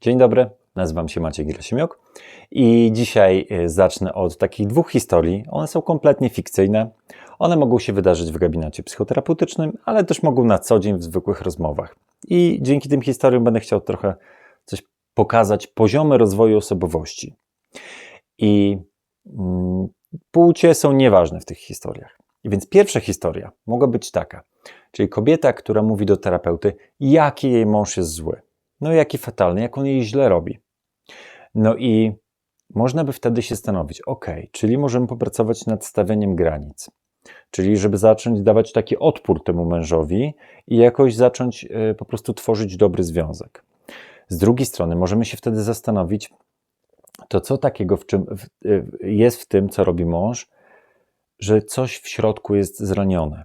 Dzień dobry, nazywam się Maciej Grosimiuk i dzisiaj e, zacznę od takich dwóch historii. One są kompletnie fikcyjne. One mogą się wydarzyć w gabinecie psychoterapeutycznym, ale też mogą na co dzień w zwykłych rozmowach. I dzięki tym historiom będę chciał trochę coś pokazać, poziomy rozwoju osobowości. I mm, płcie są nieważne w tych historiach. Więc pierwsza historia mogła być taka, czyli kobieta, która mówi do terapeuty, jaki jej mąż jest zły no jaki fatalny, jak on jej źle robi. No i można by wtedy się stanowić, ok, czyli możemy popracować nad stawianiem granic. Czyli żeby zacząć dawać taki odpór temu mężowi i jakoś zacząć y, po prostu tworzyć dobry związek. Z drugiej strony możemy się wtedy zastanowić, to co takiego w czym, w, y, jest w tym, co robi mąż, że coś w środku jest zranione.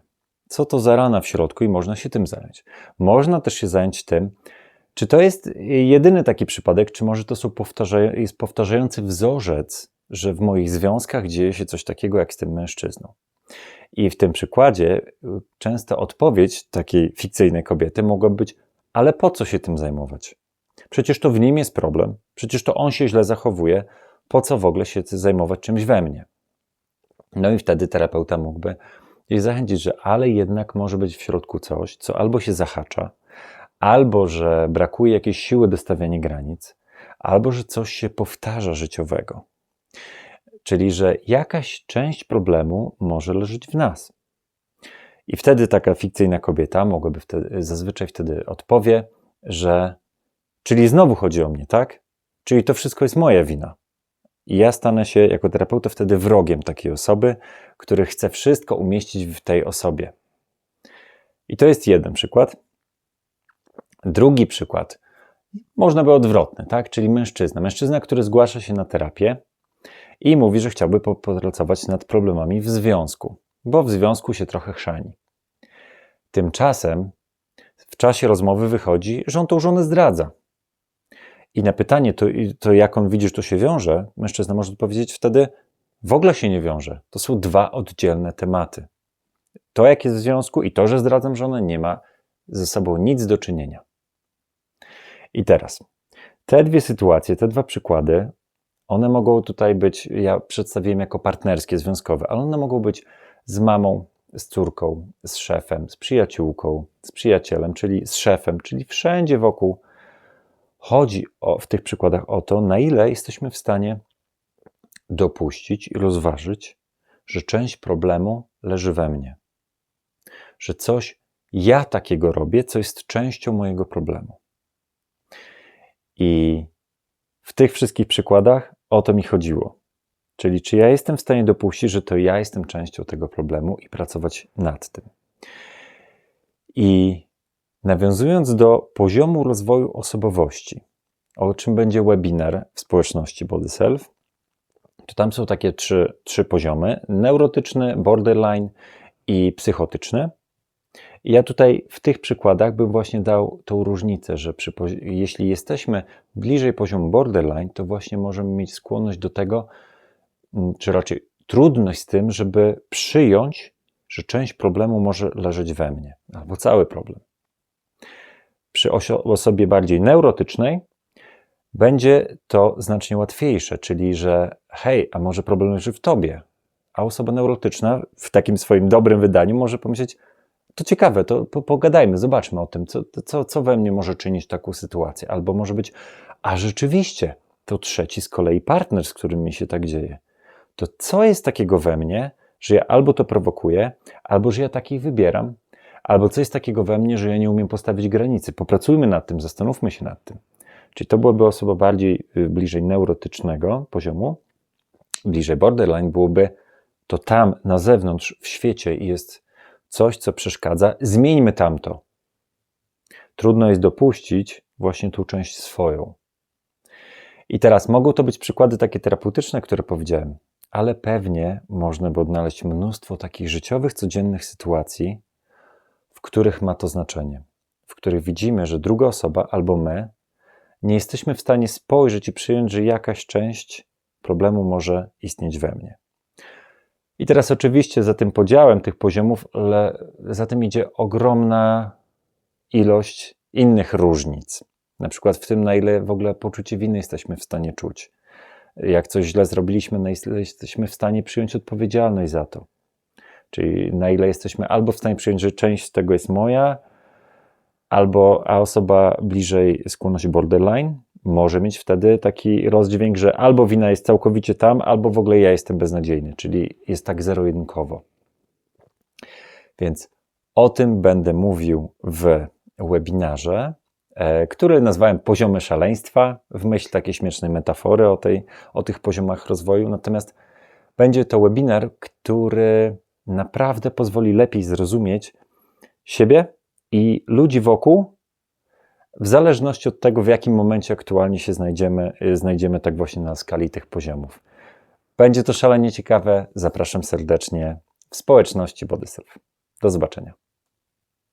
Co to za rana w środku i można się tym zająć. Można też się zająć tym, czy to jest jedyny taki przypadek, czy może to są powtarza jest powtarzający wzorzec, że w moich związkach dzieje się coś takiego jak z tym mężczyzną? I w tym przykładzie y, często odpowiedź takiej fikcyjnej kobiety mogła być: ale po co się tym zajmować? Przecież to w nim jest problem, przecież to on się źle zachowuje, po co w ogóle się zajmować czymś we mnie? No i wtedy terapeuta mógłby jej zachęcić, że ale jednak może być w środku coś, co albo się zahacza, albo że brakuje jakiejś siły do stawiania granic, albo że coś się powtarza życiowego. Czyli, że jakaś część problemu może leżeć w nas. I wtedy taka fikcyjna kobieta mogłaby wtedy, zazwyczaj wtedy odpowie, że czyli znowu chodzi o mnie, tak? Czyli to wszystko jest moja wina. I ja stanę się jako terapeuta wtedy wrogiem takiej osoby, który chce wszystko umieścić w tej osobie. I to jest jeden przykład. Drugi przykład, można by odwrotny, tak? czyli mężczyzna. Mężczyzna, który zgłasza się na terapię i mówi, że chciałby popracować nad problemami w związku, bo w związku się trochę chrzani. Tymczasem w czasie rozmowy wychodzi, że on tą żonę zdradza. I na pytanie, to, to jak on widzi, że to się wiąże, mężczyzna może odpowiedzieć wtedy, w ogóle się nie wiąże. To są dwa oddzielne tematy. To, jak jest w związku i to, że zdradzam żonę, nie ma ze sobą nic do czynienia. I teraz, te dwie sytuacje, te dwa przykłady, one mogą tutaj być, ja przedstawiłem jako partnerskie, związkowe, ale one mogą być z mamą, z córką, z szefem, z przyjaciółką, z przyjacielem, czyli z szefem, czyli wszędzie wokół. Chodzi o, w tych przykładach o to, na ile jesteśmy w stanie dopuścić i rozważyć, że część problemu leży we mnie, że coś ja takiego robię, co jest częścią mojego problemu. I w tych wszystkich przykładach o to mi chodziło. Czyli czy ja jestem w stanie dopuścić, że to ja jestem częścią tego problemu i pracować nad tym. I nawiązując do poziomu rozwoju osobowości, o czym będzie webinar w społeczności Body Self, to tam są takie trzy, trzy poziomy: neurotyczny, borderline i psychotyczny. I ja tutaj w tych przykładach bym właśnie dał tą różnicę, że przy, jeśli jesteśmy bliżej poziomu borderline, to właśnie możemy mieć skłonność do tego, mm, czy raczej trudność z tym, żeby przyjąć, że część problemu może leżeć we mnie, albo cały problem. Przy osobie bardziej neurotycznej będzie to znacznie łatwiejsze, czyli że hej, a może problem leży w tobie, a osoba neurotyczna w takim swoim dobrym wydaniu może pomyśleć, to ciekawe, to po, pogadajmy, zobaczmy o tym, co, co, co we mnie może czynić taką sytuację. Albo może być, a rzeczywiście, to trzeci z kolei partner, z którym mi się tak dzieje. To co jest takiego we mnie, że ja albo to prowokuję, albo że ja takich wybieram, albo co jest takiego we mnie, że ja nie umiem postawić granicy. Popracujmy nad tym, zastanówmy się nad tym. Czyli to byłaby osoba bardziej y, bliżej neurotycznego poziomu, bliżej borderline byłoby to tam na zewnątrz w świecie jest coś, co przeszkadza, zmieńmy tamto. Trudno jest dopuścić właśnie tą część swoją. I teraz mogą to być przykłady takie terapeutyczne, które powiedziałem, ale pewnie można by odnaleźć mnóstwo takich życiowych, codziennych sytuacji, w których ma to znaczenie, w których widzimy, że druga osoba albo my nie jesteśmy w stanie spojrzeć i przyjąć, że jakaś część problemu może istnieć we mnie. I teraz oczywiście za tym podziałem tych poziomów, ale za tym idzie ogromna ilość innych różnic. Na przykład w tym, na ile w ogóle poczucie winy jesteśmy w stanie czuć. Jak coś źle zrobiliśmy, na ile jesteśmy w stanie przyjąć odpowiedzialność za to. Czyli na ile jesteśmy albo w stanie przyjąć, że część z tego jest moja, albo a osoba bliżej skłonności borderline może mieć wtedy taki rozdźwięk, że albo wina jest całkowicie tam, albo w ogóle ja jestem beznadziejny, czyli jest tak zero-jedynkowo. Więc o tym będę mówił w webinarze, e, który nazwałem Poziomy szaleństwa, w myśl takiej śmiesznej metafory o, tej, o tych poziomach rozwoju. Natomiast będzie to webinar, który naprawdę pozwoli lepiej zrozumieć siebie i ludzi wokół, w zależności od tego, w jakim momencie aktualnie się znajdziemy, y, znajdziemy tak właśnie na skali tych poziomów. Będzie to szalenie ciekawe. Zapraszam serdecznie w społeczności Bodyself. Do zobaczenia.